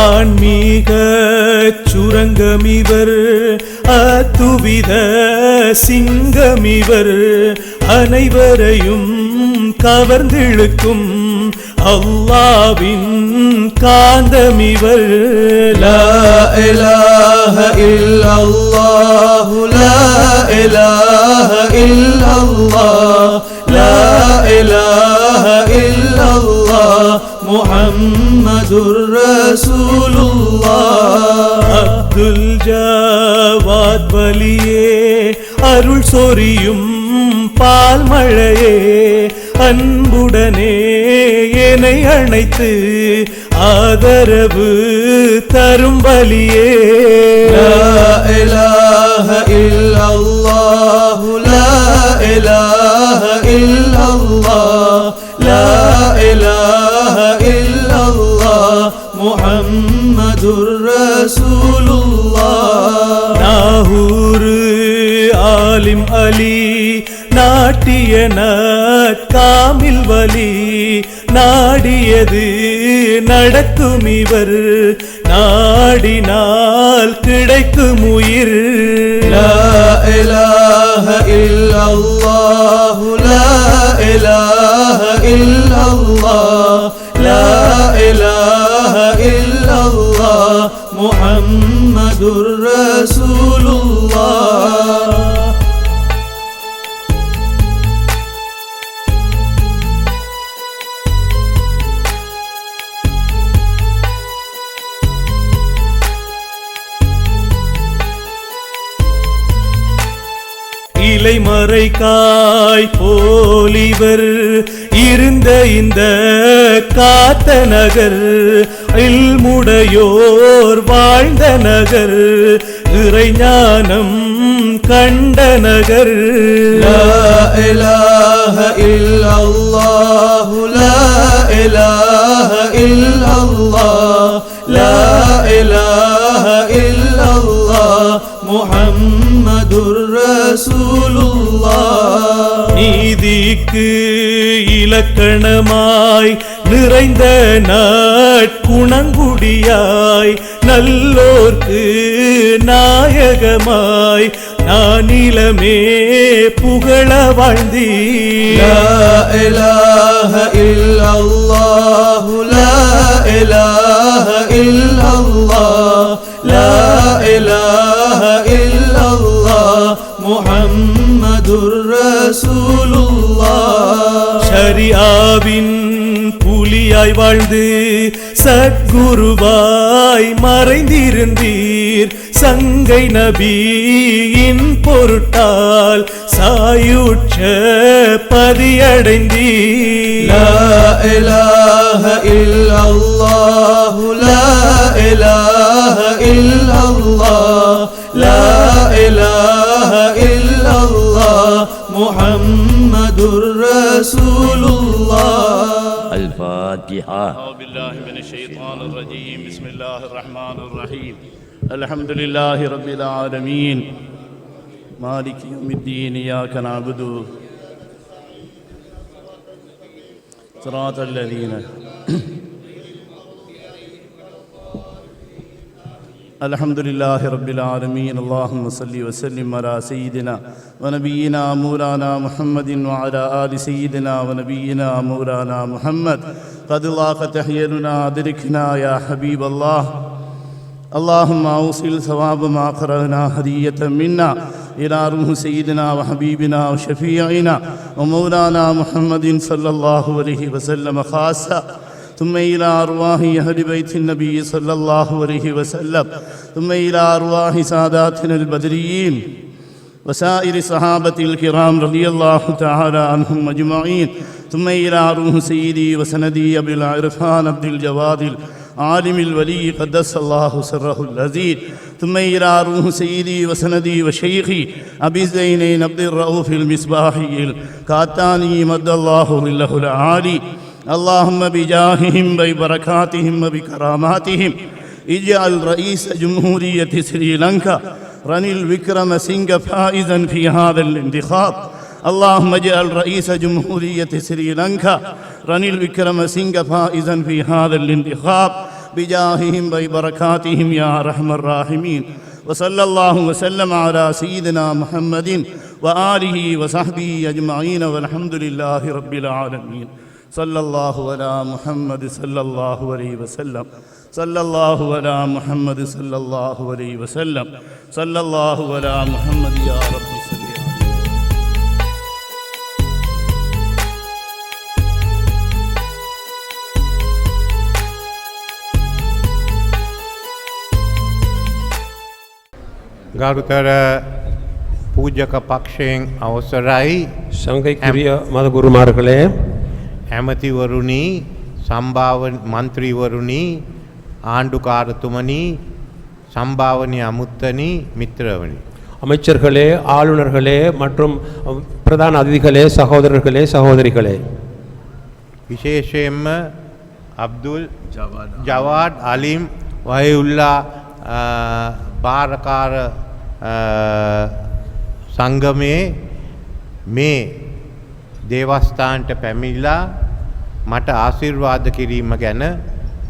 ஆன்மீக சுரங்கமிவர் அத்துவித சிங்கமிவர் அனைவரையும் கவர்ந்திழுக்கும் அல்லாவின் காந்தமிவர். லா இலாஹ இல்லல்லாஹு லா இலாஹ இல்லல்லாஹ் லா இலாஹ இல்லல்லாஹ். முஹம்மதுர் ரசூலுல்லா அப்துல் ஜவாத் வலியே அருள் சொரியும் பால் மழையே அன்புடனே என்னை அணைத்து ஆதரவு தரும் வலியே காமில் வலி நாடியது நடக்கும் இவர். நாடினால் கிடைக்கும் உயிர். முகம்மதுர் இலை மறைக்காய் போலிவர் இருந்த இந்த காத்த நகர் இல்முடையோர் வாழ்ந்த நகர் இறைஞானம் கண்ட நகர். இல்லாஹு லா இலாஹ ரசூலுல்லா நீதிக்கு இலக்கணமாய் நிறைந்த நாட்குணங்குடியாய் நல்லோர்க்கு நாயகமாய் நான் நிலமே புகழ வாழ்ந்தீ இல்லா இல்லா மரியாவின் புலியாய் வாழ்ந்து சத்குருவாய் மறைந்திருந்தீர். சங்கை நபியின் பொருட்டால் சாயுற்ற பதியடைந்தீர். லா இலாஹ இல்லல்லாஹு லா இலாஹ இல்லல்லாஹ் லா இலாஹ இல்லல்லாஹ் முஹம்மதுர் ரசூல் أعوذ بالله من الشيطان الرجيم. بسم الله الرحمن الرحيم. الحمد لله رب العالمين. مالك يوم الدين إياك نعبد. صراط الذين الحمد لله رب العالمين. اللهم صل وسلم على سيدنا ونبينا مولانا محمد وعلى آل سيدنا ونبينا مولانا محمد. قد ضاقت أحياننا أدركنا يا حبيب الله. اللهم أوصل ثواب ما قرأنا هدية منا إلى روح سيدنا وحبيبنا وشفيعنا ومولانا محمد صلى الله عليه وسلم خاصة. ثم إلى أرواح أهل بيت النبي صلى الله عليه وسلم. ثم إلى أرواح ساداتنا البدريين. وسائر صحابة الكرام رضي الله تعالى عنهم أجمعين. ثم إلى روح سيدي وسندي أبي العرفان عبد الجواد عالم الولي قدس الله سره العزيز. ثم إلى روح سيدي وسندي وشيخي أبي زينين عبد الرؤوف المصباحي الكاتاني مد الله له العالي اللهم بجاههم وبركاتهم وبكراماتهم. اجعل رئيس جمهورية سريلانكا رنيل وكرم سينغ فائزا في هذا الانتخاب. اللهم اجعل رئيس جمهورية سريلانكا. رنيل وكرم سينغ فائزا في هذا الانتخاب. بجاههم وبركاتهم يا أرحم الراحمين. وصلى الله وسلم على سيدنا محمد وآله وصحبه أجمعين والحمد لله رب العالمين. صلى الله على محمد صلى الله عليه وسلم. സല്ലല്ലാഹു അലാ മുഹമ്മദ് സല്ലല്ലാഹു അലൈഹി വസല്ലം സല്ലല്ലാഹു അലാ മുഹമ്മദ് യാ റബ്ബി ගරුතර පූජක පක්ෂයෙන් අවසරයි සංඝයිකුරිය මදගුරුමාර්ගලය ඇමතිවරුණි සම්භාව මන්ත්‍රීවරුණි ආණ්ඩුකාරතුමනි සම්භාවනය අමුත්තනි මිත්‍රවනි. அமைச்சர்களே ஆளுநர்களே மற்றும் அஹ், பிரதான அதிதிகளே சகோதரர்களே சகோதரிகளே විශේෂයෙන්ම අබ්දුල් ජවාඩ් අලිම් වයඋල්ලා භාරකාර සංගමයේ මේ දේවස්ථාන්ට පැමිල්ලා මට ආසිර්වාද කිරීම ගැන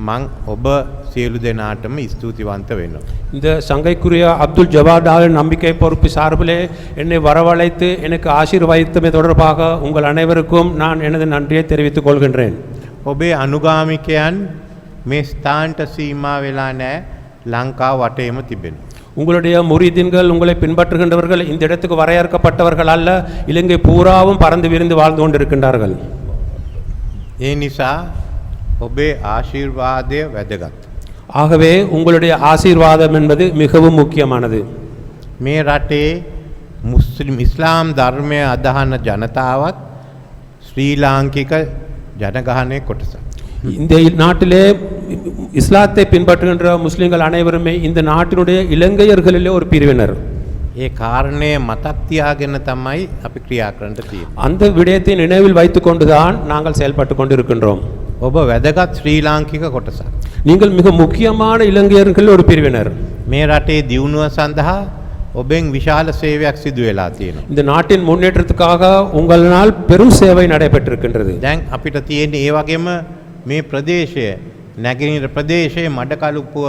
මං ඔබ සියලු දෙනාටම ස්තුතිවන්ත වෙනවා. இந்த சங்கைக்குரிய அப்துல் ஜவாடால் நம்பிக்கை பொறுப்பு சார்பிலே என்னை வரவழைத்து எனக்கு ஆசீர்வதித்தமை தொடர்பாக உங்கள் அனைவருக்கும் நான் எனது நன்றியை தெரிவித்துக் கொள்கின்றேன் ඔබේ අනුගාමිකයන් මේ ස්ථාන්ට සීමා වෙලා නෑ ලංකා වටේම තිබෙන. உங்களுடைய முறிதீன்கள் உங்களை பின்பற்றுகின்றவர்கள் இந்த இடத்துக்கு வரையறுக்கப்பட்டவர்கள் அல்ல இலங்கை பூராவும் பறந்து விரிந்து வாழ்ந்து கொண்டிருக்கின்றார்கள் ඒ නිසා ඔබේ ආශිර්වාදය වැදගත්. ஆகவே உங்களுடைய ஆசீர்வாதம் என்பது மிகவும் முக்கியமானது මේ රටේ මුස්ලිම් ඉස්ලාම් ධර්මය අදහන ජනතාවත් ශ්‍රී ලාංකික ජනගහනය කොටස. இந்த நாட்டிலே இஸ்லாத்தை பின்பற்றுகின்ற முஸ்லிம்கள் அனைவருமே இந்த நாட்டினுடைய இலங்கையர்களிலே ஒரு பிரிவினர் ඒ කාරණය මතක්තියාගෙන තමයි අපි ක්‍රියා කරන්නට තියෙන. அந்த விடயத்தை நினைவில் வைத்துக் கொண்டுதான் நாங்கள் செயல்பட்டு கொண்டிருக்கின்றோம் ඔබ වැදගත් ශ්‍රී ලාංකික කොටසක්. நீங்கள் மிக முக்கியமான இலங்கையர்கள் ஒரு பிரிவினர் මේ රටේ දියුණුව සඳහා ඔබෙන් විශාල සේවයක් සිදු වෙලා තියෙනවා. இந்த நாட்டின் முன்னேற்றத்துக்காக உங்களால் பெரும் சேவை நடைபெற்றிருக்கின்றது දැන් අපිට තියෙන ඒ වගේම මේ ප්‍රදේශය නැගෙනහිර ප්‍රදේශයේ මඩකලුපුව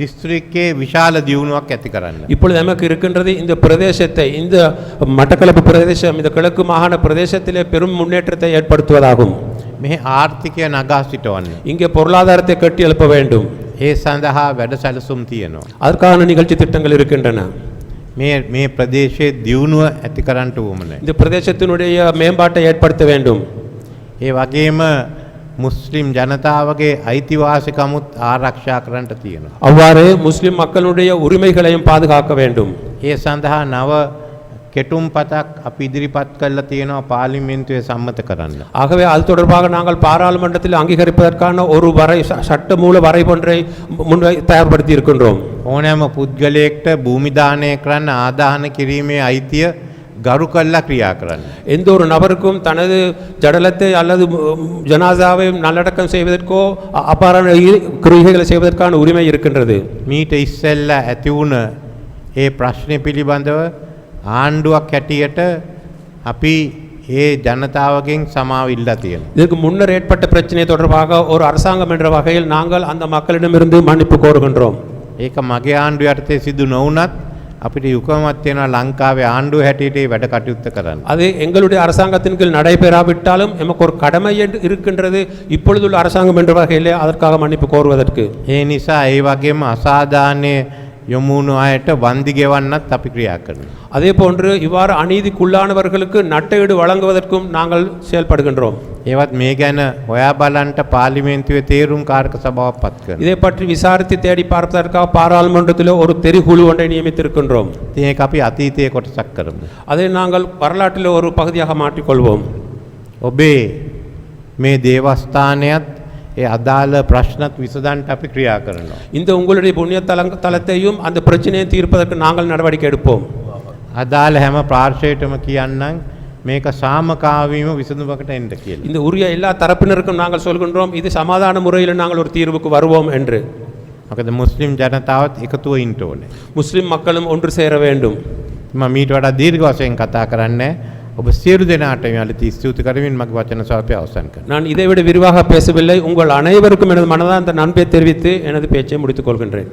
දිස්ත්‍රික්කයේ විශාල දියුණුවක් ඇති කරන්න. இப்பொழுது நமக்கு இருக்கின்றது இந்த பிரதேசத்தை இந்த மட்டக்களப்பு பிரதேசம் இந்த கிழக்கு மாகாண பிரதேசத்திலே பெரும் முன்னேற்றத்தை ஏற்படுத்துவதாகும் මෙහි ආර්ථිකය නගා සිටවන්න. இங்கே பொருளாதாரத்தை கட்டி எழுப்ப வேண்டும் ඒ සඳහා වැඩ සැලසුම් තියෙනවා. அதற்கான நிகழ்ச்சி திட்டங்கள் இருக்கின்றன මේ මේ ප්‍රදේශයේ දියුණුව ඇති කරන්නට වුවමනයි. இந்த பிரதேசத்தினுடைய மேம்பாட்டை ஏற்படுத்த வேண்டும் ඒ වගේම මුස්ලිම් ජනතාවගේ අයිතිවාසිකමුත් ආරක්ෂා කරන්නට තියෙනවා. அவ்வாறு முஸ்லிம் மக்களுடைய உரிமைகளையும் பாதுகாக்க வேண்டும் ඒ සඳහා නව කෙටුම් පතක් අපි ඉදිරිපත් කල්ල තියෙනවා පාලිමෙන්තුවේ සම්මත කරන්න. ஆகவே அது தொடர்பாக நாங்கள் பாராளுமன்றத்தில் அங்கீகரிப்பதற்கான ஒரு வரை ச- சட்ட மூல வரைபொன்றை முன் தயார்படுத்தி இருக்கின்றோம் ඕනෑම පුද්ගලයෙක්ට භූමිධානය කරන්න ආදාහන කිරීමේ අයිතිය ගරු කල්ලා ක්‍රියා කරන්න. எந்த ஒரு நபருக்கும் தனது ஜடலத்தை அல்லது ம், ஜனாசாவை நல்லடக்கம் செய்வதற்கோ அ- அபார இ- கிரிகைகளை செய்வதற்கான உரிமை இருக்கின்றது මීට ඉස්සෙල්ල ඇතිවුණ ඒ ප්‍රශ්නය පිළිබඳව ආණ්ඩුවක් හැටියට අපි ඒ ජනතාවගෙන් සමාවිල්ලා තියෙන. இதற்கு முன்னர் ஏற்பட்ட பிரச்சனை தொடர்பாக ஒரு அரசாங்கம் என்ற வகையில் நாங்கள் அந்த மக்களிடமிருந்து மன்னிப்பு கோருகின்றோம் ඒක මගේ ආණ්ඩු යටතේ සිදු නොවනත් අපිට යුකමත් තියෙනවා ලංකාවේ ආණ්ඩුව හැටියට ඒ වැඩ කටයුත්ත කරන්න. அது எங்களுடைய அரசாங்கத்தின் கீழ் நடைபெறாவிட்டாலும் எமக்கு ஒரு கடமை என்று இருக்கின்றது இப்பொழுதுள்ள அரசாங்கம் என்ற வகையிலே அதற்காக மன்னிப்பு கோருவதற்கு ඒ නිසා ඒ වගේම අසාධානය යොමුණු අයට වන්දි ගෙවන්නත් අපි ක්‍රියා කරනවා. அதே போன்று இவ்வாறு அநீதிக்குள்ளானவர்களுக்கு நட்டஈடு வழங்குவதற்கும் நாங்கள் செயல்படுகின்றோம் ඒවත් මේ ගැන ඔයා බලන්ට පාලිමේන්තුවේ තේරුම් කාරක සභාවක් පත් කරන. இதை பற்றி விசாரித்து தேடி பார்ப்பதற்காக பாராளுமன்றத்தில் ஒரு தெரிகுழு ஒன்றை நியமித்திருக்கின்றோம் ඉතින් ඒක අපි අතීතයේ කොටසක් කරමු. அதை நாங்கள் வரலாற்றில் ஒரு பகுதியாக மாற்றிக்கொள்வோம் ඔබේ මේ දේවස්ථානයත් ඒ අදාළ ප්‍රශ්නත් විසඳන්ට අපි ක්‍රියා කරනවා. இந்த உங்களுடைய புண்ணிய தலங் தலத்தையும் அந்த பிரச்சனையை தீர்ப்பதற்கு நாங்கள் நடவடிக்கை எடுப்போம் අදාළ හැම ප්‍රාර්ශයටම කියන්නම් මේක සාමකාවීම විසඳුමකට එන්ට කියලා. இந்த உரிய எல்லா தரப்பினருக்கும் நாங்கள் சொல்கின்றோம் இது சமாதான முறையில் நாங்கள் ஒரு தீர்வுக்கு வருவோம் என்று මොකද මුස්ලිම් ජනතාවත් එකතුව ඉන්ට ඕනේ. முஸ்லிம் மக்களும் ஒன்று சேர வேண்டும் ම මීට වඩා දීර්ඝ වශයෙන් කතා කරන්න ඔබ සියලු දෙනාට යාලති ස්තුති කරමින් මගේ වචන සල්පය අවසන් කරනවා. நான் இதைவிட விரிவாக பேசவில்லை உங்கள் அனைவருக்கும் எனது மனதார்ந்த நன்றியை தெரிவித்து எனது பேச்சை முடித்துக் கொள்கின்றேன்